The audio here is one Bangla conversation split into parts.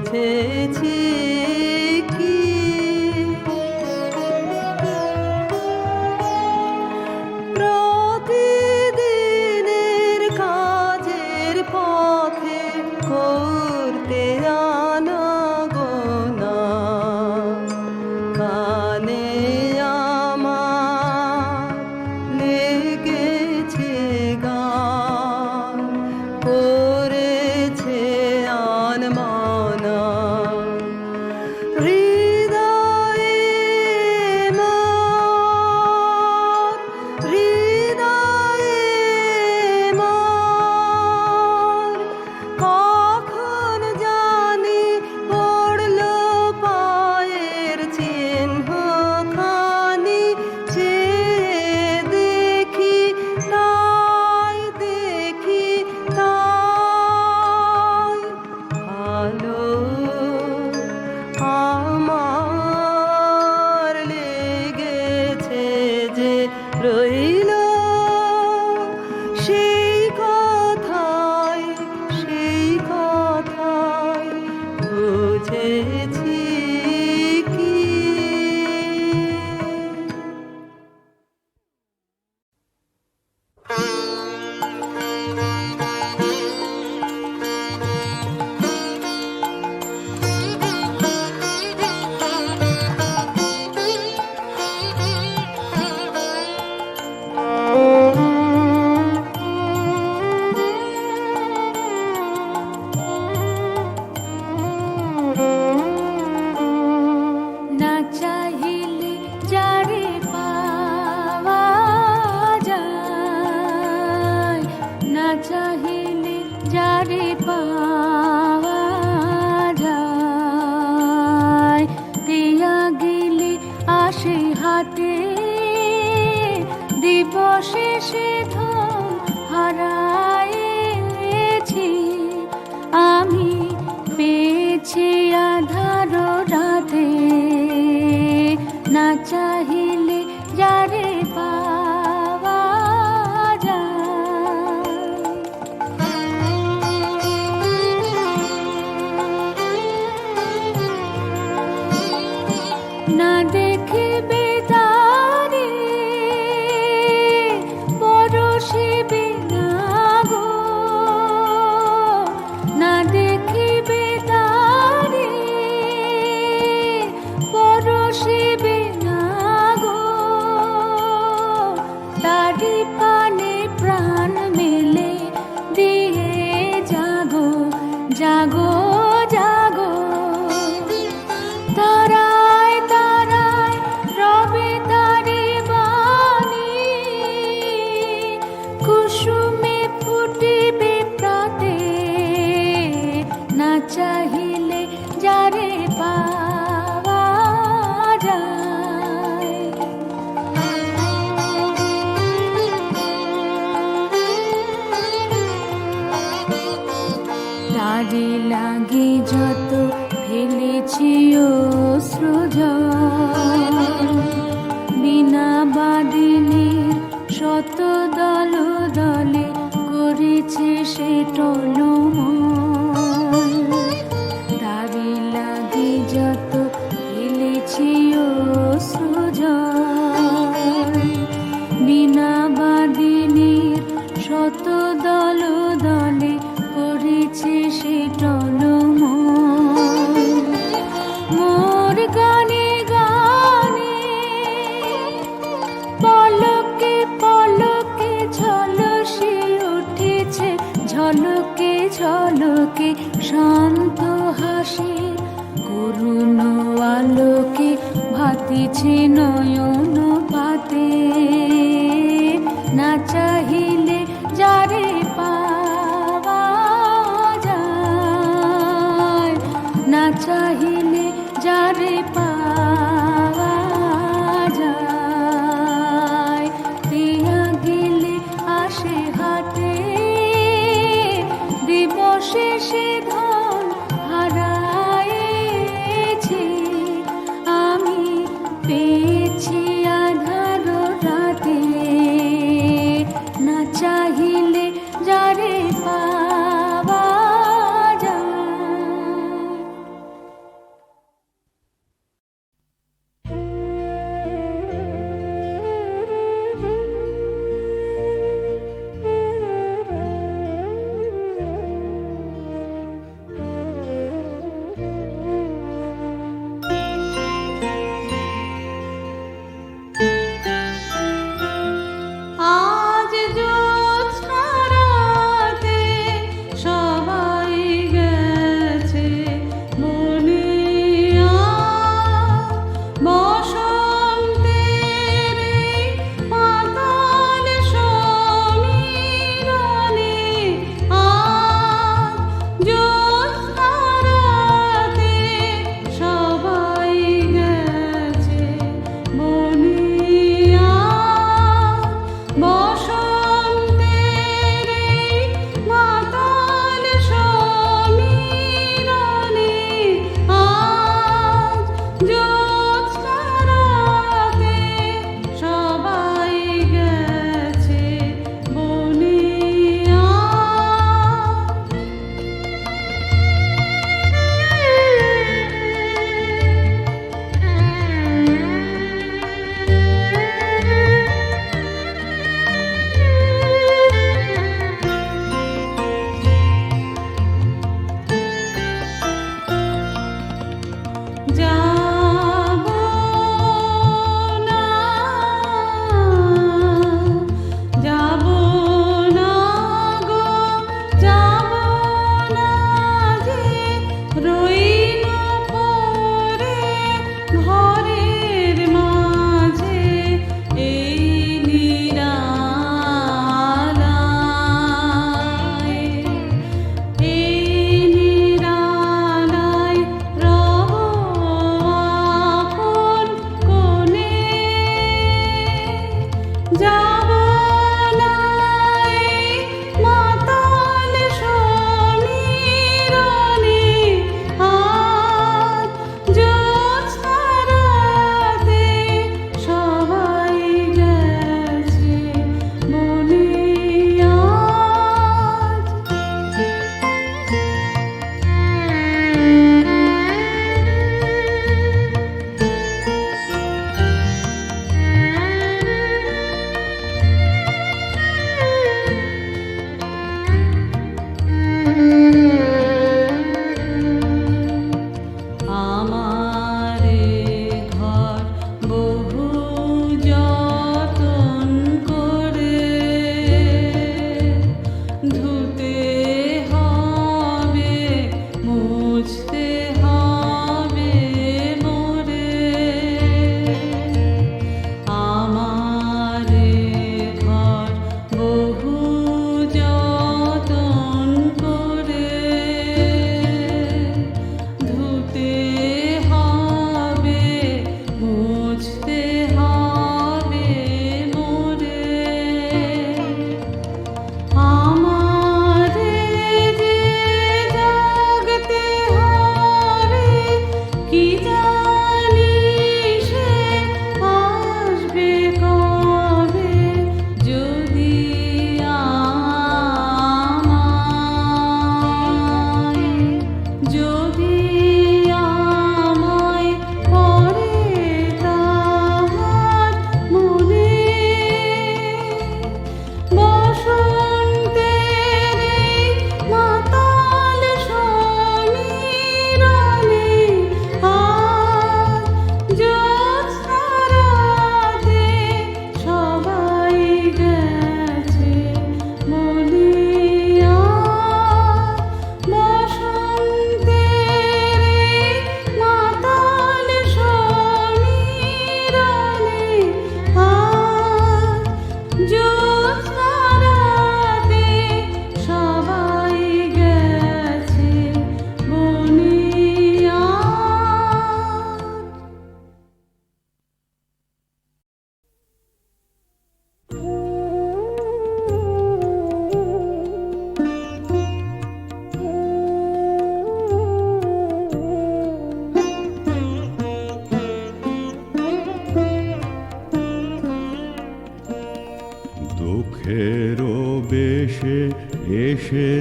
বুঝেছি লাগে যত ফেলেছি ও অশ্রুজ বিনা বাদিনীর শত দল দলে করেছে সে টলময় চিনো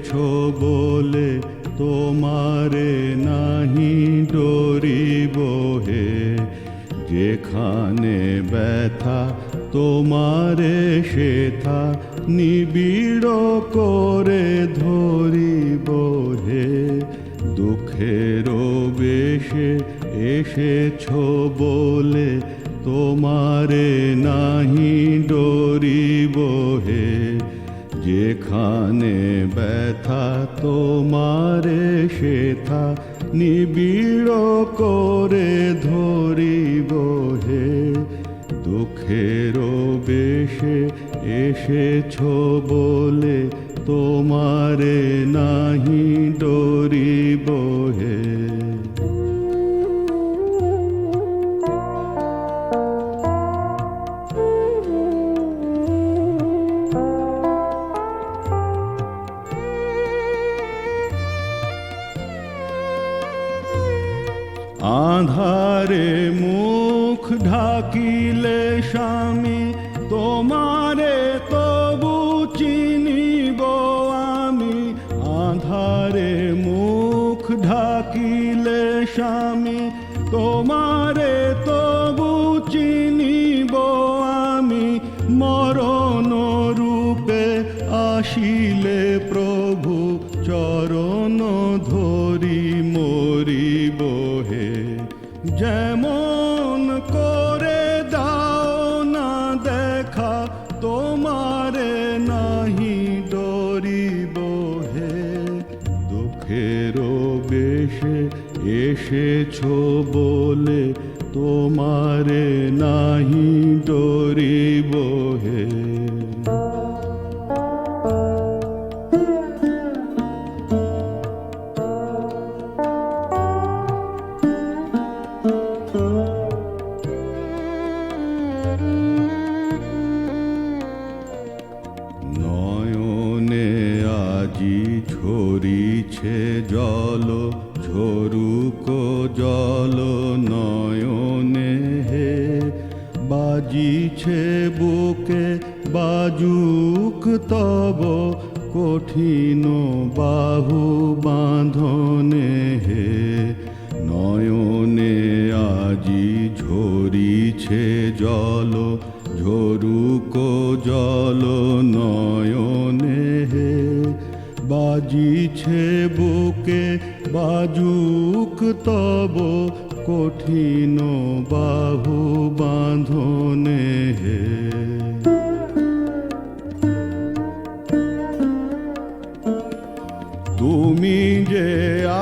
বেশে এসেছ তোমারে সেথা নিবিড় করে ধরিব হে। দুঃখের বেশে এসেছ বলে তোমারে নাহি ডরিব। Krishna এসেছ বলে তোমারে নাহি ডরিব ঝরিছে জল ঝরুক জল, নয়নে হে। বাজিছে বুকে বাজুক তব, কঠিন বাহু বাঁধনে হে। নয়নে আজি ঝরিছে জল ঝরুক জল, নয়নে হে। বাজিছে বুকে, বাজুক তব কঠিন বাহু বাঁধনে হে। তুমি যে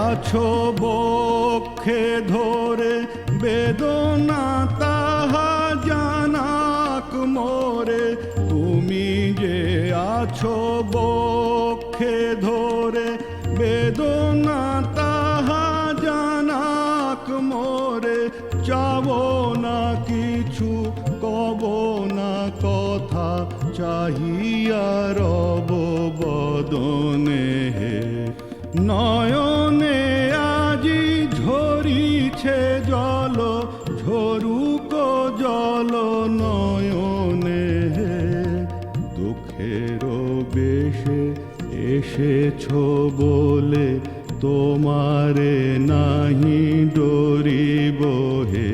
আছো বক্ষে ধরে, বেদনা তাহা জানাক মোরে। তুমি যে আছো এসেছ বলে তোমারে নাহি ডরিব হে।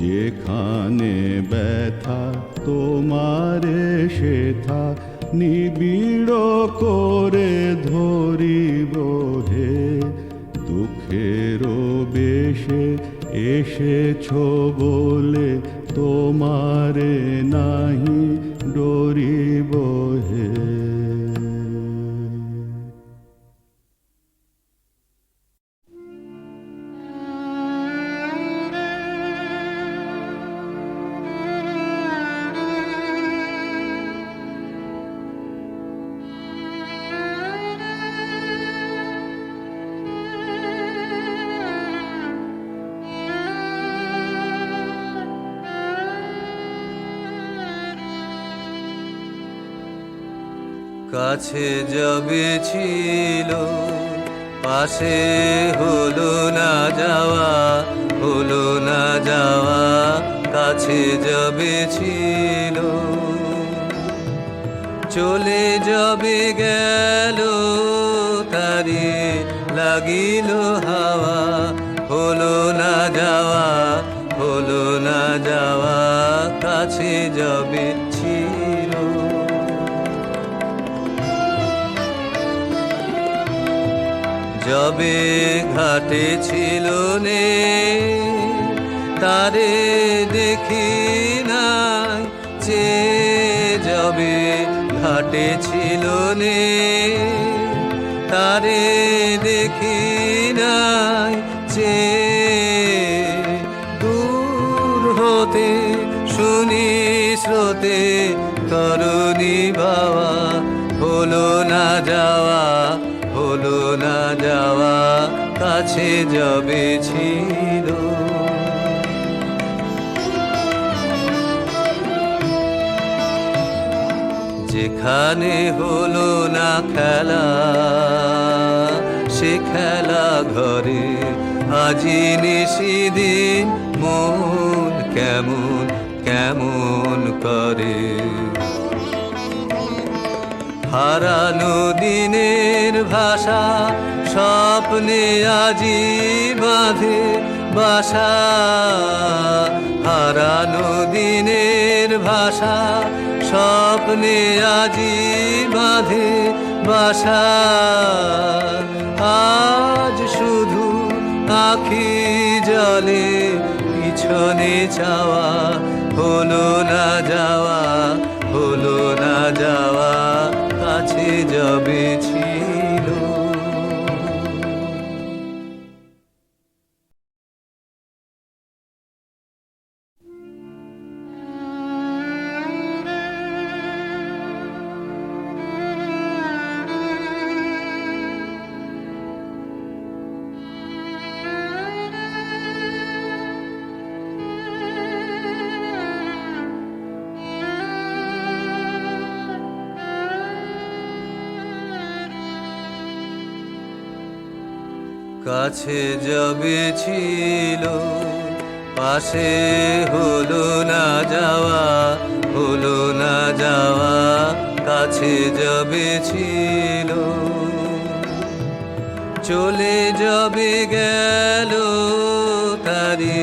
যেখানে ব্যথা তোমারে সেথা নিবিড় করে ধরিব হে। দুঃখের বেশে এসেছ বলে তোমারে নাহি কাছে যাবে ছিল, চলে যাবে গেল, তারে লাগিল হাওয়া, হলো না যাওয়া, হলো না যাওয়া, কাছে যাবে ছিল। যবে ঘাটে ছিল নে তারে দেখি নাই চে যবে ঘাটে ছিল নে। তারে দেখি নাই চে দূর হতে শুনি স্রোতে, তরুণী বাবা, হলো না যাওয়া, হলো না যাওয়া, কাছে যাবে ছিল। যেখানে হলো না খেলা, সে খেলা ঘরে আজি নিশিদিন মন কেমন কেমন করে? হারানো দিনের ভাষা স্বপ্নে আজি বাঁধে বাসা। হারানো দিনের ভাষা স্বপ্নে আজি বাঁধে বাসা। আজ শুধু আখি জলে, পিছনে চাওয়া হলো না যাওয়া, হলো না যাওয়া, কাছে যাবে যাবে ছিল পাশে হলো না যাওয়া, হলো না যাওয়া, কাছে যাবে ছিল চলে যাবে গেল, তারে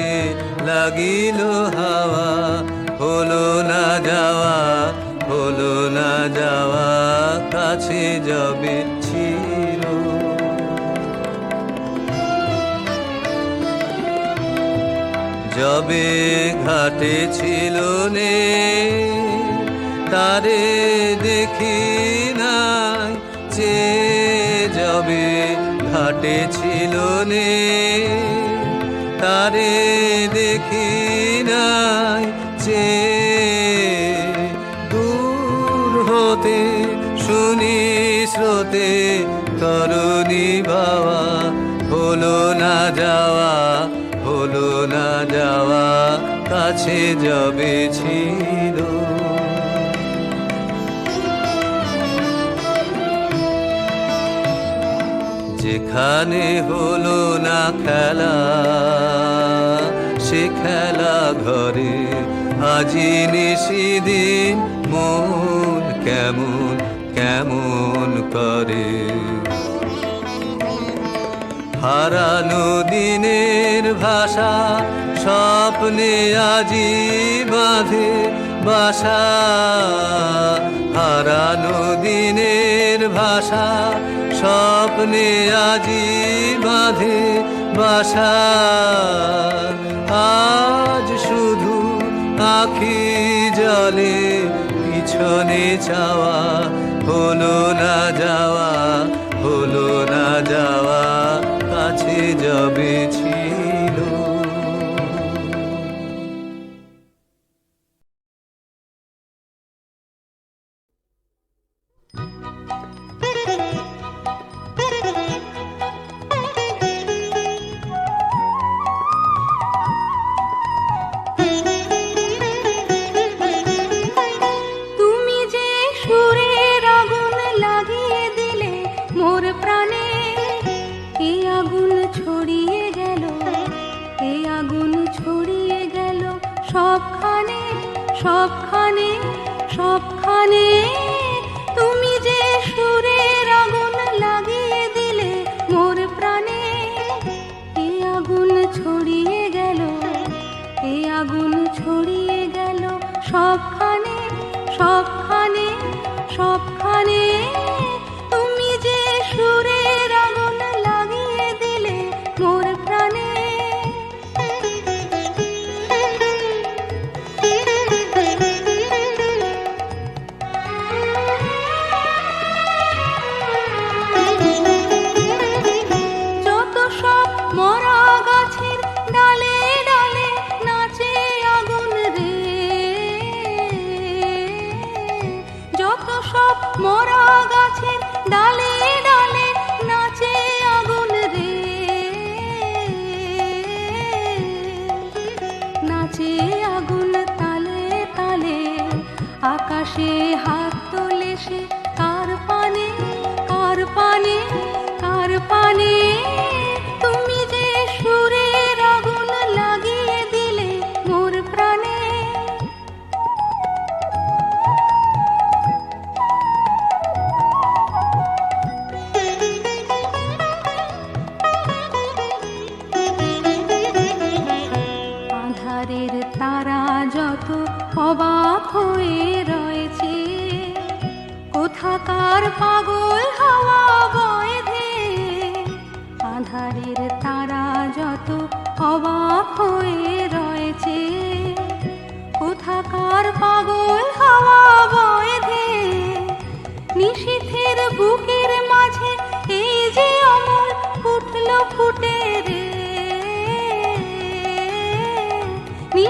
লাগিল হাওয়া, হলো না যাওয়া, হলো না যাওয়া, কাছে যাবে যবে ঘাটে ছিল নে, তারে দেখি নাই চে যবে ঘাটে ছিল নে, তারে দেখি নাই চে দূর হতে শুনি স্রোতে, তরুণী বাবা হলো না যাওয়া হলো না যাওয়া, কাছে যাবে ছিল। যেখানে হলো না খেলা, সে খেলা ঘরে আজি নিশিদিন মন কেমন কেমন করে? হারানো দিনের ভাষা, স্বপ্নে আজি বাঁধে বাসা। হারানো দিনের ভাষা, স্বপ্নে আজি বাঁধে বাসা। আজ শুধু আখি জলে, পিছনে চাওয়া হলো না যাওয়া, হলো না যাওয়া। যাবে ছিল আগুন ছড়িয়ে গেল সবখানে সবখানে সবখানে।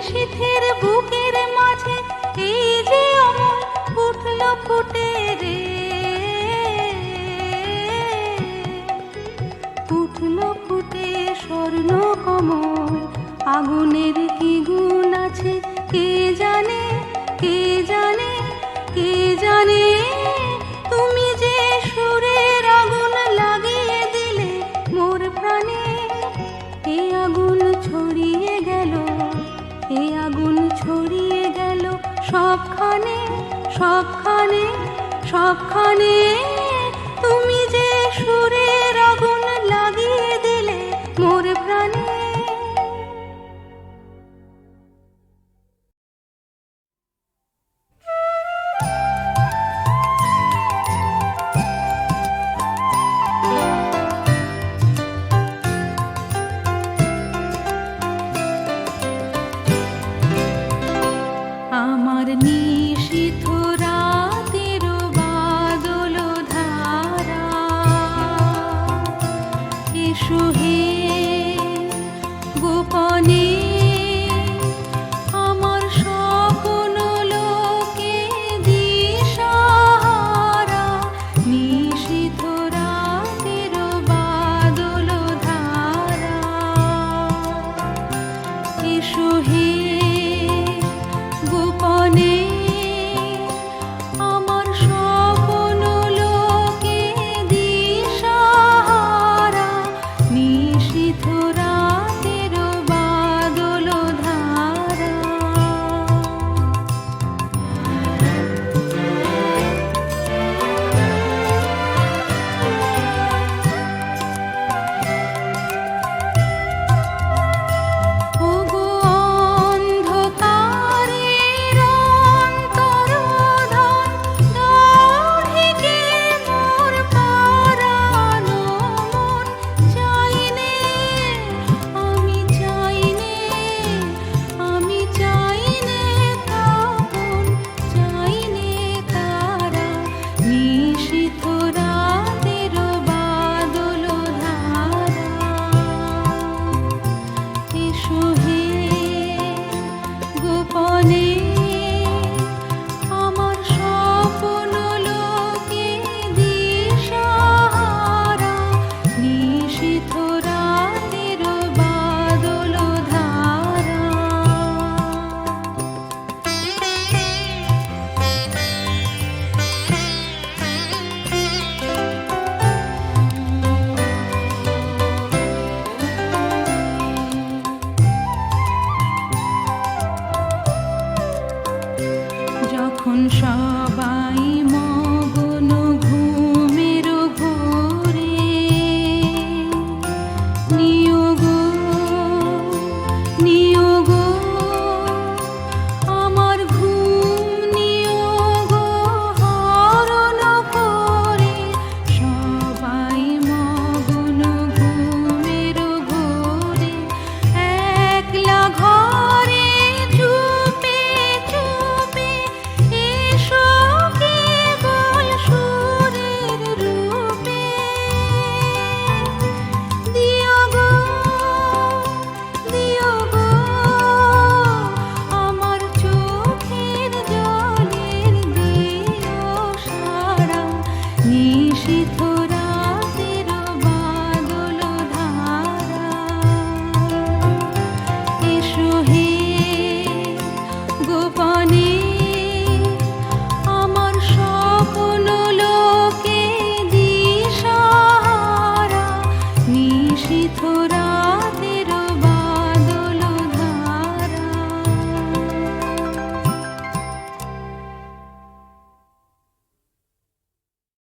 শীতের বুকের মাঝে এই যে অমর ফুটল ফুটে রে। ফুটল ফুটে স্বর্ণ কমল আগুনের সবখানে সবখানে